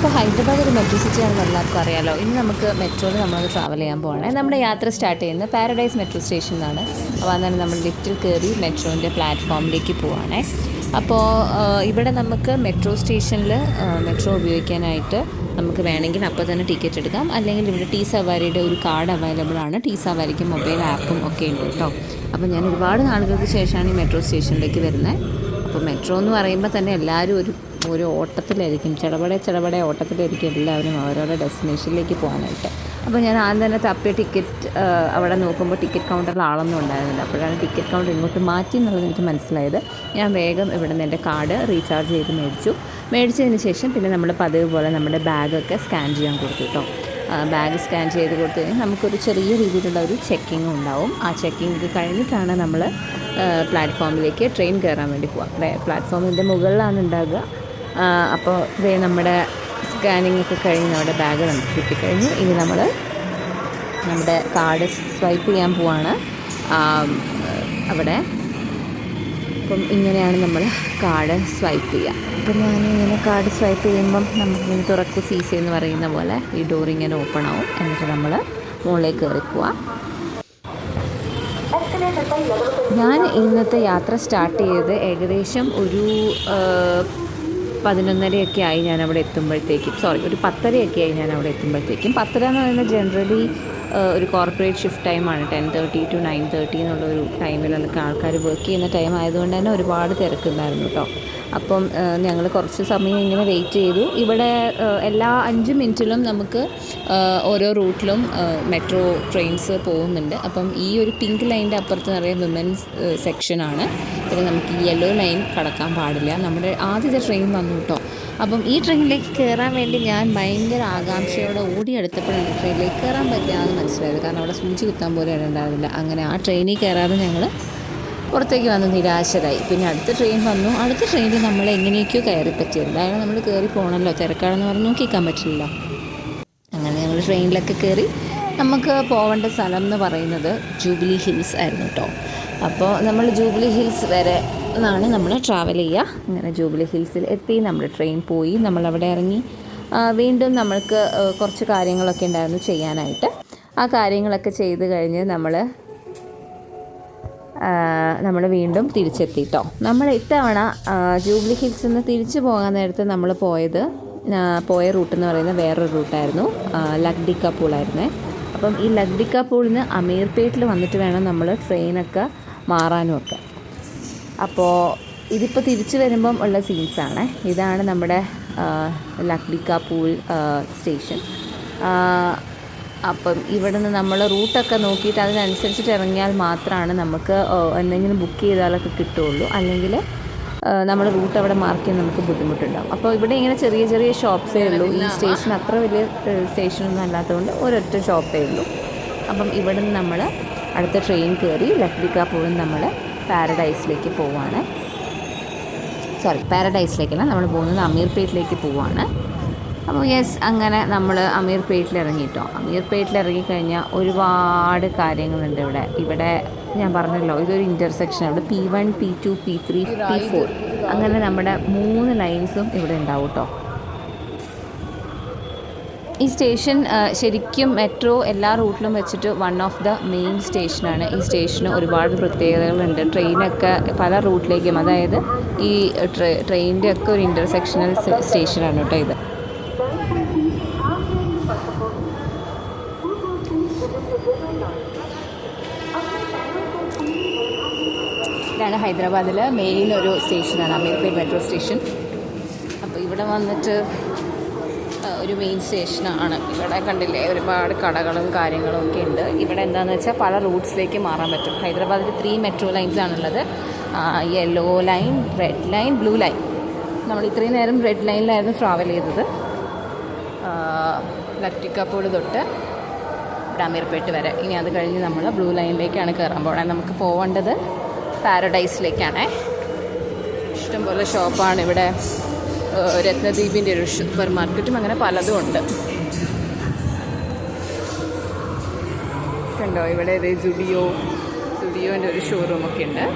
അപ്പോൾ ഹൈദരാബാദ് ഒരു metro city ആണെന്ന് എല്ലാവർക്കും അറിയാലോ. ഇനി നമുക്ക് മെട്രോയിൽ നമ്മൾ ട്രാവൽ ചെയ്യാൻ പോവാണ്. നമ്മുടെ യാത്ര സ്റ്റാർട്ട് ചെയ്യുന്നത് പാരഡൈസ് മെട്രോ സ്റ്റേഷനാണ് അപ്പോൾ അന്നേരം നമ്മൾ ലിഫ്റ്റിൽ കയറി മെട്രോന്റെ പ്ലാറ്റ്ഫോമിലേക്ക് പോവാണേ. അപ്പോൾ ഇവിടെ നമുക്ക് മെട്രോ സ്റ്റേഷനിൽ മെട്രോ ഉപയോഗിക്കാനായിട്ട് നമുക്ക് വേണമെങ്കിൽ അപ്പോൾ തന്നെ ടിക്കറ്റ് എടുക്കാം. അല്ലെങ്കിൽ ഇവിടെ ടീ സവാരിയുടെ ഒരു കാർഡ് അവൈലബിൾ ആണ്. ടീ സവാരിക്ക് മൊബൈൽ ആപ്പും ഒക്കെ ഉണ്ട് കേട്ടോ. അപ്പോൾ ഞാൻ ഒരുപാട് നാളുകൾക്ക് ശേഷമാണ് ഈ മെട്രോ സ്റ്റേഷനിലേക്ക് വരുന്നത്. അപ്പോൾ മെട്രോ എന്ന് പറയുമ്പോൾ തന്നെ എല്ലാവരും ഒരു ഒരു ഓട്ടത്തിലായിരിക്കും. ചടപടെ ചടപടെ ഓട്ടത്തിലായിരിക്കും എല്ലാവരും അവരവരുടെ ഡെസ്റ്റിനേഷനിലേക്ക് പോകാനായിട്ട്. അപ്പോൾ ഞാൻ ആദ്യം തന്നെ തപ്പി ടിക്കറ്റ് അവിടെ നോക്കുമ്പോൾ ടിക്കറ്റ് കൗണ്ടറിൽ ആളൊന്നും ഉണ്ടായിരുന്നില്ല. അപ്പോഴാണ് ടിക്കറ്റ് കൗണ്ടർ ഇങ്ങോട്ട് മാറ്റി എന്നുള്ളത് എനിക്ക് മനസ്സിലായത്. ഞാൻ വേഗം ഇവിടെ നിന്ന് എന്റെ കാർഡ് റീചാർജ് ചെയ്ത് മേടിച്ചു. മേടിച്ചതിന് ശേഷം പിന്നെ നമ്മൾ പതിവ് പോലെ നമ്മുടെ ബാഗൊക്കെ സ്കാൻ ചെയ്യാൻ കൊടുത്തു കേട്ടോ ബാഗ് സ്കാൻ ചെയ്ത് കൊടുത്തു കഴിഞ്ഞാൽ നമുക്കൊരു ചെറിയ രീതിയിലുള്ള ഒരു ചെക്കിങ് ഉണ്ടാവും. ആ ചെക്കിങ് കഴിഞ്ഞിട്ടാണ് നമ്മൾ പ്ലാറ്റ്ഫോമിലേക്ക് ട്രെയിൻ കയറാൻ വേണ്ടി പോവുക പ്ലാറ്റ്ഫോമിന്റെ മുകളിലാണ് ഉണ്ടാകുക അപ്പോൾ ഇതേ നമ്മുടെ സ്കാനിങ് ഒക്കെ കഴിഞ്ഞ് നമ്മുടെ ബാഗ് നമുക്ക് കിട്ടിക്കഴിഞ്ഞു ഇനി നമ്മൾ നമ്മുടെ കാർഡ് സ്വൈപ്പ് ചെയ്യാൻ പോവാണ്. അവിടെ. അപ്പം ഇങ്ങനെയാണ് നമ്മൾ കാർഡ് സ്വൈപ്പ് ചെയ്യുക അപ്പം ഞാൻ ഇങ്ങനെ കാർഡ് സ്വൈപ്പ് ചെയ്യുമ്പം നമുക്ക് തുറക്കു സീസ് എന്ന് പറയുന്ന പോലെ ഈ ഡോർ ഇങ്ങനെ ഓപ്പൺ ആവും. എന്നിട്ട് നമ്മൾ മുകളിലേക്ക് കയറി പോവാം. ഞാൻ ഇന്നത്തെ യാത്ര സ്റ്റാർട്ട് ചെയ്തത് ഏകദേശം ഒരു പതിനൊന്നരയൊക്കെ ആയി ഞാൻ അവിടെ എത്തുമ്പോഴത്തേക്കും. സോറി ഒരു പത്തരയൊക്കെ ആയി ഞാൻ അവിടെ എത്തുമ്പോഴത്തേക്കും. പത്തര എന്ന് പറയുന്നത് ജനറലി ഒരു കോർപ്പറേറ്റ് ഷിഫ്റ്റ് ടൈമാണ് ten thirty to nine thirty എന്നുള്ള ഒരു ടൈമിലൊക്കെ ആൾക്കാർ വർക്ക് ചെയ്യുന്ന ടൈം ആയതുകൊണ്ട് തന്നെ ഒരുപാട് തിരക്കുണ്ടായിരുന്നു കേട്ടോ അപ്പം ഞങ്ങൾ കുറച്ച് സമയം ഇങ്ങനെ വെയിറ്റ് ചെയ്തു. ഇവിടെ എല്ലാ അഞ്ച് മിനിറ്റിലും നമുക്ക് ഓരോ റൂട്ടിലും മെട്രോ ട്രെയിൻസ് പോകുന്നുണ്ട്. അപ്പം ഈ ഒരു പിങ്ക് ലൈനിന്റെ അപ്പുറത്ത് നിറയെ വിമൻസ് സെക്ഷനാണ് പിന്നെ നമുക്ക് ഈ യെല്ലോ ലൈൻ കടക്കാൻ പാടില്ല. നമ്മുടെ ആദ്യത്തെ ട്രെയിൻ വന്നു കേട്ടോ അപ്പം ഈ ട്രെയിനിലേക്ക് കയറാൻ വേണ്ടി ഞാൻ ഭയങ്കര ആകാംക്ഷയോടെ ഓടിയെടുത്തപ്പോഴാണ് ട്രെയിനിലേക്ക് കയറാൻ പറ്റിയാന്ന് മനസ്സിലായത്. കാരണം അവിടെ സൂചി കുത്താൻ പോലും ഇടണ്ടായിരുന്നില്ല അങ്ങനെ ആ ട്രെയിനിൽ കയറാതെ ഞങ്ങൾ പുറത്തേക്ക് വന്ന് നിരാശരായി. പിന്നെ അടുത്ത ട്രെയിൻ വന്നു. അടുത്ത ട്രെയിനിൽ നമ്മൾ എങ്ങനെയൊക്കെയോ കയറി പറ്റി എന്തായാലും നമ്മൾ കയറി പോകണമല്ലോ തിരക്കാണെന്ന് പറഞ്ഞ് നോക്കിക്കാൻ പറ്റില്ലല്ലോ. അങ്ങനെ ഞങ്ങൾ ട്രെയിനിലൊക്കെ കയറി നമുക്ക് പോകേണ്ട സ്ഥലം എന്ന് പറയുന്നത് ജൂബിലി ഹിൽസ് ആയിരുന്നു കേട്ടോ അപ്പോൾ നമ്മൾ ജൂബിലി ഹിൽസ് വരെ എന്നാണ് നമ്മൾ ട്രാവൽ ചെയ്യുക അങ്ങനെ ജൂബിലി ഹിൽസിൽ എത്തി. നമ്മൾ ട്രെയിൻ പോയി. നമ്മളവിടെ ഇറങ്ങി. വീണ്ടും നമ്മൾക്ക് കുറച്ച് കാര്യങ്ങളൊക്കെ ഉണ്ടായിരുന്നു ചെയ്യാനായിട്ട്. ആ കാര്യങ്ങളൊക്കെ ചെയ്ത് കഴിഞ്ഞ് നമ്മൾ നമ്മൾ വീണ്ടും തിരിച്ചെത്തി കേട്ടോ നമ്മൾ ഇത്തവണ ജൂബ്ലി ഹിൽസിൽ നിന്ന് തിരിച്ചു പോകാൻ നേരത്ത് നമ്മൾ പോയത് പോയ റൂട്ട് എന്ന് പറയുന്നത് വേറൊരു റൂട്ടായിരുന്നു ലഗ്ഡിക്ക പൂളായിരുന്നേ. അപ്പം ഈ ലഗ്ഡിക്ക പൂളിൽ നിന്ന് അമീർപേട്ടിൽ വന്നിട്ട് വേണം നമ്മൾ ട്രെയിനൊക്കെ മാറാനും ഒക്കെ. അപ്പോൾ ഇതിപ്പോൾ തിരിച്ചു വരുമ്പം ഉള്ള സീൻസാണ് ഇതാണ് നമ്മുടെ ലഗ്ഡിക്ക പൂൾ സ്റ്റേഷൻ. അപ്പം ഇവിടെ നിന്ന് നമ്മൾ റൂട്ടൊക്കെ നോക്കിയിട്ട് അതിനനുസരിച്ചിട്ട് ഇറങ്ങിയാൽ മാത്രമാണ് നമുക്ക് എന്തെങ്കിലും ബുക്ക് ചെയ്താലൊക്കെ കിട്ടുള്ളൂ. അല്ലെങ്കിൽ നമ്മൾ റൂട്ട് അവിടെ മാർക്ക് ചെയ്യാൻ നമുക്ക് ബുദ്ധിമുട്ടുണ്ടാകും അപ്പോൾ ഇവിടെ ഇങ്ങനെ ചെറിയ ചെറിയ ഷോപ്പ്സേ ഉള്ളൂ. ഈ സ്റ്റേഷൻ അത്ര വലിയ സ്റ്റേഷനൊന്നും അല്ലാത്തതുകൊണ്ട് ഒരൊറ്റ ഷോപ്പേ ഉള്ളൂ. അപ്പം ഇവിടെ നിന്ന് നമ്മൾ അടുത്ത ട്രെയിൻ കയറി ലക്ഡിക്ക പോലും നമ്മൾ പാരഡൈസിലേക്ക് പോവാണ്. സോറി പാരഡൈസിലേക്കല്ല നമ്മൾ പോകുന്നത് അമീർപേട്ടിലേക്ക് പോവാണ്. അപ്പോൾ യെസ് അങ്ങനെ നമ്മൾ അമീർ അമീർപേട്ടിൽ ഇറങ്ങിയിട്ടോ അമീർപേട്ടിൽ ഇറങ്ങിക്കഴിഞ്ഞാൽ ഒരുപാട് കാര്യങ്ങളുണ്ട് ഇവിടെ. ഇവിടെ ഞാൻ പറഞ്ഞല്ലോ ഇതൊരു ഇന്റർസെക്ഷൻ അവിടെ P one P two P three P four അങ്ങനെ നമ്മുടെ മൂന്ന് ലൈൻസും ഇവിടെ ഉണ്ടാവും കേട്ടോ ഈ സ്റ്റേഷൻ ശരിക്കും മെട്രോ എല്ലാ റൂട്ടിലും വെച്ചിട്ട് വൺ ഓഫ് ദ മെയിൻ സ്റ്റേഷനാണ് ഈ സ്റ്റേഷന് ഒരുപാട് പ്രത്യേകതകളുണ്ട്. ട്രെയിനൊക്കെ പല റൂട്ടിലേക്കും അതായത് ഈ ട്രെയിനിന്റെ ഒക്കെ ഒരു ഇന്റർസെക്ഷണൽ സ്റ്റേഷനാണ് കേട്ടോ ഇത്. ഇതാണ് ഹൈദരാബാദിലെ മെയിൻ ഒരു സ്റ്റേഷനാണ് അമീർപേട്ട് മെട്രോ സ്റ്റേഷൻ. അപ്പോൾ ഇവിടെ വന്നിട്ട് ഒരു മെയിൻ സ്റ്റേഷനാണ്. ഇവിടെ കണ്ടില്ലേ ഒരുപാട് കടകളും കാര്യങ്ങളും ഒക്കെ ഉണ്ട്. ഇവിടെ എന്താണെന്ന് വെച്ചാൽ പല റൂട്ട്സിലേക്ക് മാറാൻ പറ്റും. ഹൈദരാബാദിൽ ത്രീ മെട്രോ ലൈൻസ് ആണുള്ളത്. Yellow line red line blue line നമ്മൾ ഇത്രയും നേരം റെഡ് ലൈനിലായിരുന്നു ട്രാവൽ ചെയ്തത്. ലക്റ്റിക്കപ്പോട് തൊട്ട് ഇവിടെ വരെ. ഇനി അത് കഴിഞ്ഞ് നമ്മൾ ബ്ലൂ ലൈനിലേക്കാണ് കയറാൻ പോകുന്നത് നമുക്ക് പോകേണ്ടത് പാരഡൈസിലേക്കാണേ. ഇഷ്ടംപോലെ ഷോപ്പാണ് ഇവിടെ രത്നദ്വീപിന്റെ ഒരു സൂപ്പർ മാർക്കറ്റും അങ്ങനെ പലതും ഉണ്ട്. കണ്ടോ ഇവിടെ ഇത് സുഡിയോ സുഡിയോന്റെ ഒരു ഷോറൂമൊക്കെ ഉണ്ട്.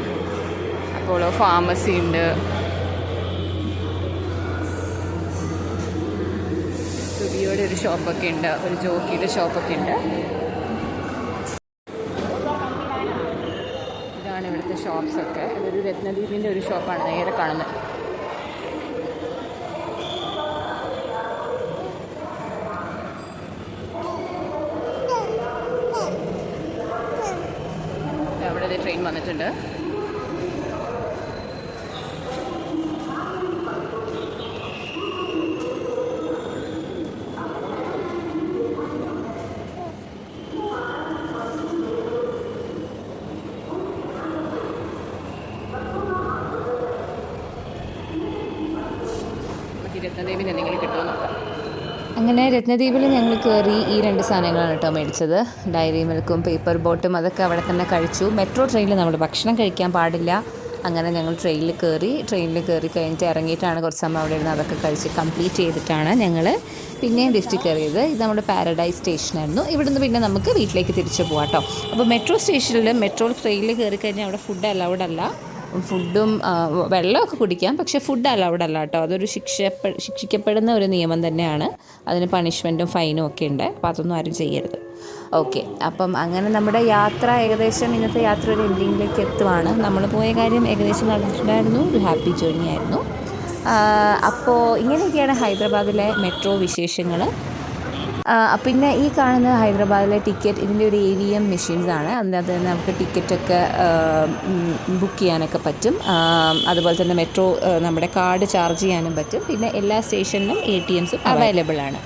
അപ്പോൾ ഫാർമസി ഉണ്ട്. ഇവിടെ ഒരു ഷോപ്പൊക്കെ ഉണ്ട് ഒരു ജോക്കിയുടെ ഷോപ്പൊക്കെ ഉണ്ട്. ഇതാണ് ഇവിടുത്തെ ഷോപ്സ് ഒക്കെ ഇതൊരു രത്നദീപിന്റെ ഒരു ഷോപ്പാണ് നേരെ കാണുന്നത്. അവിടെ ട്രെയിൻ വന്നിട്ടുണ്ട്. രത്നദേവിന് എന്തെങ്കിലും കിട്ടുമോ നോക്കാം. അങ്ങനെ രത്നദ്വീപിൽ ഞങ്ങൾ കയറി ഈ രണ്ട് സാധനങ്ങളാണ് കേട്ടോ മേടിച്ചത്. ഡയറി മിൽക്കും പേപ്പർ ബോട്ടും അതൊക്കെ അവിടെ തന്നെ കഴിച്ചു. മെട്രോ ട്രെയിനിൽ നമ്മൾ ഭക്ഷണം കഴിക്കാൻ പാടില്ല. അങ്ങനെ ഞങ്ങൾ ട്രെയിനിൽ കയറി ട്രെയിനിൽ കയറി കഴിഞ്ഞിട്ട് ഇറങ്ങിയിട്ടാണ് കുറച്ച് സമയം അവിടെ ഇരുന്ന് അതൊക്കെ കഴിച്ച് കംപ്ലീറ്റ് ചെയ്തിട്ടാണ് ഞങ്ങൾ പിന്നെയും ലിഫ്റ്റിൽ കയറിയത്. ഇത് നമ്മുടെ പാരഡൈസ് സ്റ്റേഷനായിരുന്നു ഇവിടുന്ന് പിന്നെ നമുക്ക് വീട്ടിലേക്ക് തിരിച്ചു പോകാം കേട്ടോ. അപ്പോൾ മെട്രോ സ്റ്റേഷനിൽ മെട്രോ ട്രെയിനിൽ കയറി കഴിഞ്ഞാൽ അവിടെ ഫുഡ് അലൗഡ് അല്ല. ഫുഡും വെള്ളമൊക്കെ കുടിക്കാം. പക്ഷേ ഫുഡ് അലൗഡ് അല്ല കേട്ടോ. അതൊരു ശിക്ഷ ശിക്ഷിക്കപ്പെടുന്ന ഒരു നിയമം തന്നെയാണ്. അതിന് പണിഷ്മെന്റും ഫൈനും ഒക്കെ ഉണ്ട്. അപ്പോൾ അതൊന്നും ആരും ചെയ്യരുത്. ഓക്കെ. അപ്പം അങ്ങനെ നമ്മുടെ യാത്ര ഏകദേശം ഇന്നത്തെ യാത്ര ഒരു എൻഡിങ്ങിലേക്ക് എത്തുവാണ്. നമ്മൾ പോയ കാര്യം ഏകദേശം നടന്നിട്ടുണ്ടായിരുന്നു. ഒരു ഹാപ്പി ജേർണി ആയിരുന്നു. അപ്പോൾ ഇങ്ങനെയൊക്കെയാണ് ഹൈദരാബാദിലെ മെട്രോ വിശേഷങ്ങൾ പിന്നെ ഈ കാണുന്ന ഹൈദരാബാദിലെ ടിക്കറ്റ് ഇതിന്റെ ഒരു എ വി എം മെഷീൻസ് ആണ്. അതിനകത്ത് തന്നെ നമുക്ക് ടിക്കറ്റൊക്കെ ബുക്ക് ചെയ്യാനൊക്കെ പറ്റും. അതുപോലെ തന്നെ മെട്രോ നമ്മുടെ കാർഡ് ചാർജ് ചെയ്യാനും പറ്റും. പിന്നെ എല്ലാ സ്റ്റേഷനിലും എ ടി എംസും അവൈലബിൾ ആണ്.